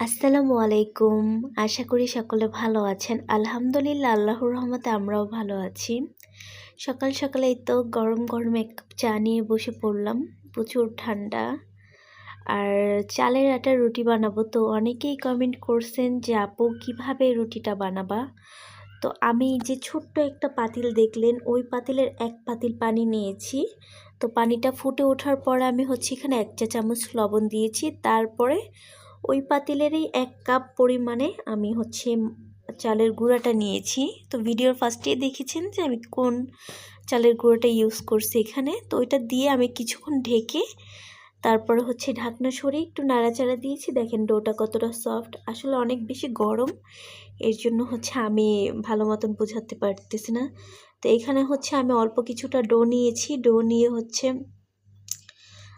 আসসালামু আলাইকুম। আশা করি সকলে ভালো আছেন। আলহামদুলিল্লাহ, আল্লাহর রহমতে আমরাও ভালো আছি। সকাল সকালে তো গরম গরম এক কাপ চা নিয়ে বসে পড়লাম। প্রচুর ঠান্ডা। আর চালের আটা রুটি বানাবো। তো অনেকেই কমেন্ট করছেন যে, আপু, কীভাবে রুটিটা বানাবা? তো আমি যে ছোট্ট একটা পাতিল দেখলেন, ওই পাতিলের এক পাতিল পানি নিয়েছি। তো পানিটা ফুটে ওঠার পরে আমি হচ্ছে এখানে এক চা চামচ লবণ দিয়েছি। তারপরে ওই পাতিলেরই এক কাপ পরিমাণে আমি হচ্ছে চালের গুঁড়াটা নিয়েছি। তো ভিডিওর ফার্স্টেই দেখেছেন যে আমি কোন চালের গুঁড়োটা ইউজ করছি এখানে। তো ওইটা দিয়ে আমি কিছুক্ষণ ঢেকে তারপরে হচ্ছে ঢাকনা সরিয়ে একটু নাড়াচাড়া দিয়েছি। দেখেন ডোটা কতটা সফট আসলে অনেক বেশি গরম। এর জন্য হচ্ছে আমি ভালো মতন বোঝাতে পারতেছি না। তো এখানে হচ্ছে আমি অল্প কিছুটা ডো নিয়েছি। ডো নিয়ে হচ্ছে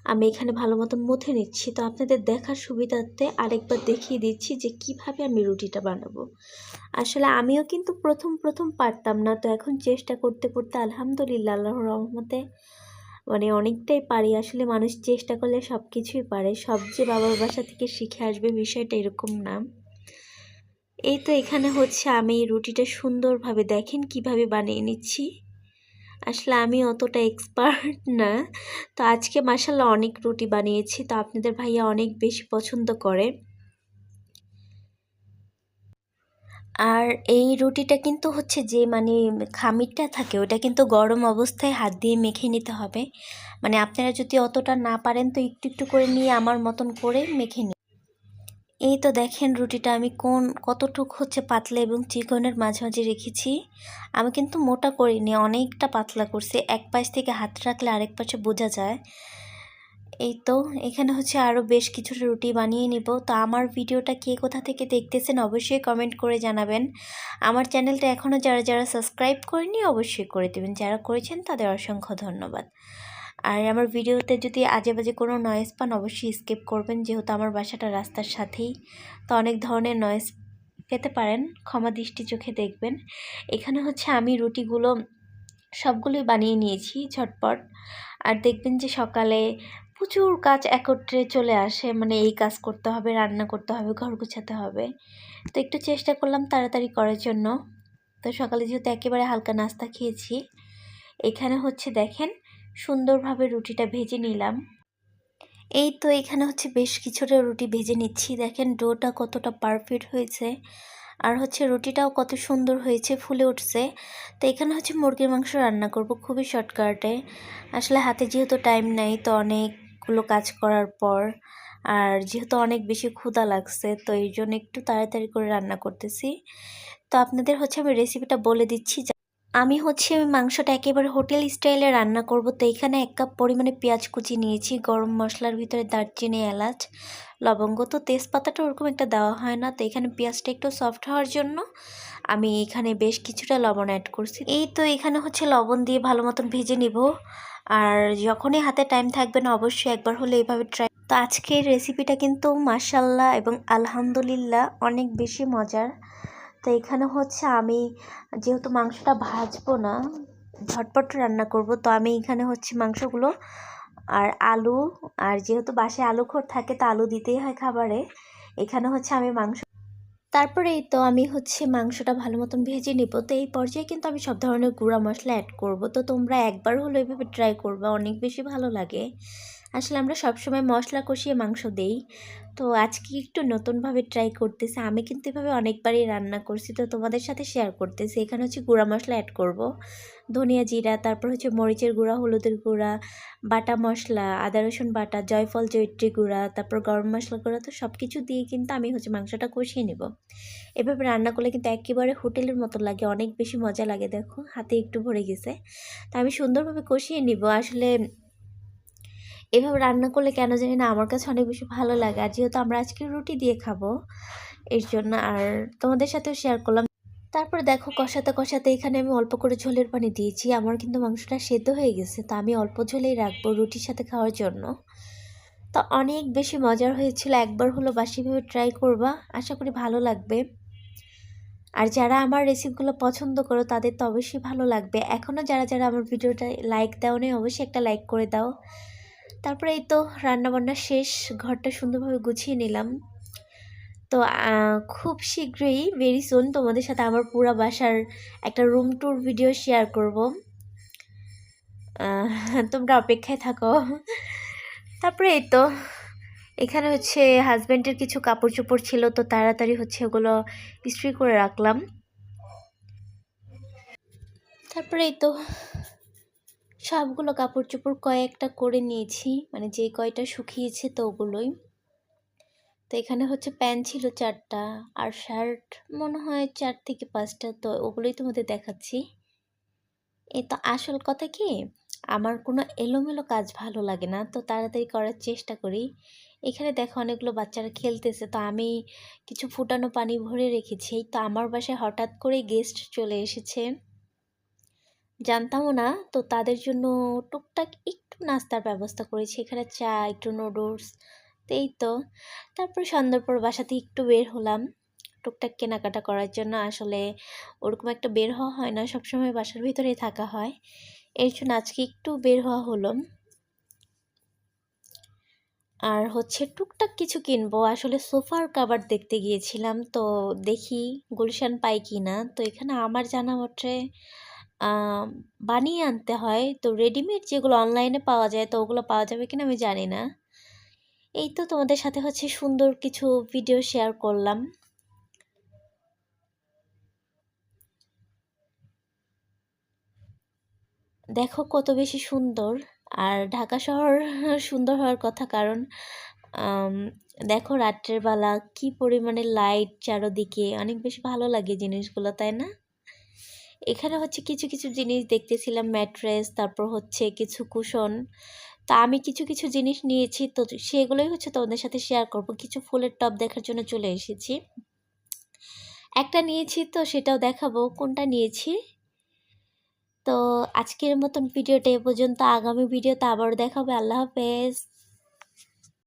আমি এখানে ভালো মতো মুথে নিচ্ছি। তো আপনাদের দেখার সুবিধার্থে আরেকবার দেখিয়ে দিচ্ছি যে কীভাবে আমি রুটিটা বানাবো। আসলে আমিও কিন্তু প্রথম প্রথম পারতাম না। তো এখন চেষ্টা করতে করতে আলহামদুলিল্লাহ, আল্লাহর রহমতে মানে অনেকটাই পারি। আসলে মানুষ চেষ্টা করলে সব কিছুই পারে। সব যে বাবার বাসা থেকে শিখে আসবে বিষয়টা এরকম না। এই তো এখানে হচ্ছে আমি রুটিটা সুন্দরভাবে দেখেন কীভাবে বানিয়ে নিচ্ছি। আসলে আমি অতটা এক্সপার্ট না। তো আজকে মাসাল্লাহ অনেক রুটি বানিয়েছি। তো আপনাদের ভাইয়া অনেক বেশি পছন্দ করে। আর এই রুটিটা কিন্তু হচ্ছে যে মানে খামিরটা থাকে, ওটা কিন্তু গরম অবস্থায় হাত দিয়ে মেখে নিতে হবে। মানে আপনারা যদি অতটা না পারেন, তো একটু একটু করে নিয়ে আমার মতন করে মেখে নিন। এই তো দেখেন রুটিটা আমি কোন, কতটুক হচ্ছে পাতলা এবং চিকনের মাঝামাঝি রেখেছি। আমি কিন্তু মোটা করিনি, অনেকটা পাতলা করছি। এক পাশ থেকে হাত রাখলে আরেক পাশে বোঝা যায়। এই তো, এখানে হচ্ছে আরও বেশ কিছুটা রুটি বানিয়ে নিব। তো আমার ভিডিওটা কে কোথা থেকে দেখতেছেন অবশ্যই কমেন্ট করে জানাবেন। আমার চ্যানেলটা এখনও যারা যারা সাবস্ক্রাইব করেনি অবশ্যই করে দেবেন। যারা করেছেন তাদের অসংখ্য ধন্যবাদ। আর আমার ভিডিওতে যদি আজে বাজে কোনো নয়েজ পান, অবশ্যই স্কিপ করবেন। যেহেতু আমার বাসাটা রাস্তার সাথেই, তো অনেক ধরনের নয়েজ পেতে পারেন। ক্ষমা দৃষ্টি চোখে দেখবেন। এখানে হচ্ছে আমি রুটিগুলো সবগুলোই বানিয়ে নিয়েছি ঝটপট। আর দেখবেন যে সকালে প্রচুর কাজ একত্রে চলে আসে। মানে এই কাজ করতে হবে, রান্না করতে হবে, ঘর গুছাতে হবে। তো একটু চেষ্টা করলাম তাড়াতাড়ি করার জন্য। তো সকালে যেহেতু একেবারে হালকা নাস্তা খেয়েছি, এখানে হচ্ছে দেখেন সুন্দরভাবে রুটিটা ভেজে নিলাম। এই তো এখানে হচ্ছে বেশ কিছুটা রুটি ভেজে নিচ্ছি। দেখেন ডোটা কতটা পারফেক্ট হয়েছে আর হচ্ছে রুটিটাও কত সুন্দর হয়েছে, ফুলে উঠছে। তো এখানে হচ্ছে মুরগির মাংস রান্না করব খুবই শর্টকাটে আসলে হাতে যেহেতু টাইম নাই, তো অনেকগুলো কাজ করার পর আর যেহেতু অনেক বেশি ক্ষুধা লাগছে, তো এই জন্য একটু তাড়াতাড়ি করে রান্না করতেছি। তো আপনাদের হচ্ছে আমি রেসিপিটা বলে দিচ্ছি। আমি হচ্ছে মাংসটা একেবারে হোটেল স্টাইলে রান্না করব। তো এখানে এক কাপ পরিমাণে পেঁয়াজ কুচি নিয়েছি, গরম মশলার ভিতরে দারচিনি, এলাচ, লবঙ্গ। তো তেজপাতাটা ওরকম একটা দেওয়া হয় না। তো এখানে পেঁয়াজটা একটু সফট হওয়ার জন্য আমি এখানে বেশ কিছুটা লবণ অ্যাড করছি। এই তো এখানে হচ্ছে লবণ দিয়ে ভালো মতন ভেজে নিব। আর যখনই হাতে টাইম থাকবে না, অবশ্যই একবার হলে এইভাবে ট্রাই তো আজকের রেসিপিটা কিন্তু মাসাল্লাহ এবং আলহামদুলিল্লাহ অনেক বেশি মজার। তো এখানে হচ্ছে আমি যেহেতু মাংসটা ভাজবো না, ঝটপট রান্না করব, তো আমি এখানে হচ্ছে মাংসগুলো আর আলু, আর যেহেতু বাসে আলু খোর থাকে তো আলু দিতেই হয় খাবারে, এখানে হচ্ছে আমি মাংস তারপরে তো আমি হচ্ছে মাংসটা ভালো মতন ভেজে নেব। তো এই পর্যায়ে কিন্তু আমি সব ধরনের গুঁড়া মশলা অ্যাড করব। তো তোমরা একবার হলো এইভাবে ট্রাই করবা, অনেক বেশি ভালো লাগে। আসলে আমরা সবসময় মশলা কষিয়ে মাংস দেই। তো আজকে একটু নতুনভাবে ট্রাই করতেছি। আমি কিন্তু এভাবে অনেকবারই রান্না করছি। তো তোমাদের সাথে শেয়ার করতেছি। এখানে হচ্ছে গুঁড়া মশলা অ্যাড করব। ধনিয়া জিরা, তারপর হচ্ছে মরিচের গুঁড়া, হলুদের গুঁড়া, বাটা মশলা, আদা, রসুন বাটা, জয়ফল জৈত্রী গুঁড়া, তারপর গরম মশলা গুঁড়া। তো সব কিছু দিয়ে কিন্তু আমি হচ্ছে মাংসটা কষিয়ে নেব। এভাবে রান্না করলে কিন্তু একেবারে হোটেলের মতো লাগে। অনেক বেশি মজা লাগে, দেখো। হাতে একটু ভরে গেছে। তা আমি সুন্দরভাবে কষিয়ে নিব। আসলে এভাবে রান্না করলে কেন জানি না আমার কাছে অনেক বেশি ভালো লাগে। আর যেহেতু আমরা আজকে রুটি দিয়ে খাব, এর জন্য আর তোমাদের সাথেও শেয়ার করলাম। তারপর দেখো কষাতে কষাতে এখানে আমি অল্প করে ঝোলের পানি দিয়েছি। আমার কিন্তু মাংসটা সেদ্ধ হয়ে গেছে, তা আমি অল্প ঝোলেই রাখব রুটির সাথে খাওয়ার জন্য। তা অনেক বেশি মজার হয়েছিল, একবার হলো বাসিভাবে ট্রাই করবা, আশা করি ভালো লাগবে। আর যারা আমার রেসিপিগুলো পছন্দ করো, তাদের তো অবশ্যই ভালো লাগবে। এখনও যারা যারা আমার ভিডিওটা লাইক দাও নেই অবশ্যই একটা লাইক করে দাও। তারপরে এই তো রান্নাবান্না শেষ, ঘরটা সুন্দরভাবে গুছিয়ে নিলাম। তো খুব শীঘ্রই ভেরি সুন তোমাদের সাথে আমার পুরো বাসার একটা রুম ট্যুর ভিডিও শেয়ার করব। তোমরা অপেক্ষায় থাকো। তারপরে এই তো, এখানে হচ্ছে হাজব্যান্ডের কিছু কাপড় চোপড় ছিল, তো তাড়াতাড়ি হচ্ছে ওগুলো ইস্ত্রি করে রাখলাম। তারপরে এই তো সবগুলো কাপড় চোপড় কয়েকটা করে নিয়েছি মানে যে কয়টা শুকিয়েছে তো ওগুলোই তো এখানে হচ্ছে প্যান্ট ছিল চারটা, আর শার্ট মনে হয় চার থেকে পাঁচটা, তো ওগুলোই তোমাদের দেখাচ্ছি। এ তো আসল কথা কি, আমার কোনো এলোমেলো কাজ ভালো লাগে না, তো তাড়াতাড়ি করার চেষ্টা করি। এখানে দেখো অনেকগুলো বাচ্চারা খেলতেছে, তো আমি কিছু ফুটানো পানি ভরে রেখেছি, তো আমার বাসায় হঠাৎ করে গেস্ট চলে এসেছে। জানতামও না। তো তাদের জন্য টুকটাক একটু নাস্তার ব্যবস্থা করেছি। এখানে চা, একটু নুডলস এই তো। তারপর সন্ধ্যার পর বাসাতে একটু বের হলাম। টুকটাক কেনাকাটা করার জন্য আসলে ওরকম একটা বের হওয়া হয় না, সবসময় বাসার ভিতরেই থাকা হয়। এর জন্য আজকে একটু বের হওয়া হলো। আর হচ্ছে টুকটাক কিছু কিনবো। আসলে সোফার কাভার দেখতে গিয়েছিলাম, তো দেখি গুলশান পাই কি না তো এখানে আমার জানা মতে বানিয়ে আনতে হয়। তো রেডিমেড যেগুলো অনলাইনে পাওয়া যায়, তো ওগুলো পাওয়া যাবে কিনা আমি জানি না। এই তো তোমাদের সাথে হচ্ছে সুন্দর কিছু ভিডিও শেয়ার করলাম। দেখো কত বেশি সুন্দর। আর ঢাকা শহর সুন্দর হওয়ার কথা কারণ দেখো রাত্রের বেলা কি পরিমাণে লাইট চারোদিকে, অনেক বেশি ভালো লাগে জিনিসগুলো, তাই না? এখানে হচ্ছে কিছু কিছু জিনিস দেখতেছিলাম, ম্যাট্রেস, তারপর হচ্ছে কিছু কুশন। তা আমি কিছু কিছু জিনিস নিয়েছি, তো সেগুলোই হচ্ছে তোমাদের সাথে শেয়ার করব। কিছু ফুলের টব দেখার জন্য চলে এসেছি। একটা নিয়েছি তো সেটাও দেখাবো, কোনটা নিয়েছি? তো আজকের মতন ভিডিওটা এ পর্যন্ত। আগামী ভিডিওতে আবারও দেখাবে। আল্লাহ হাফেজ।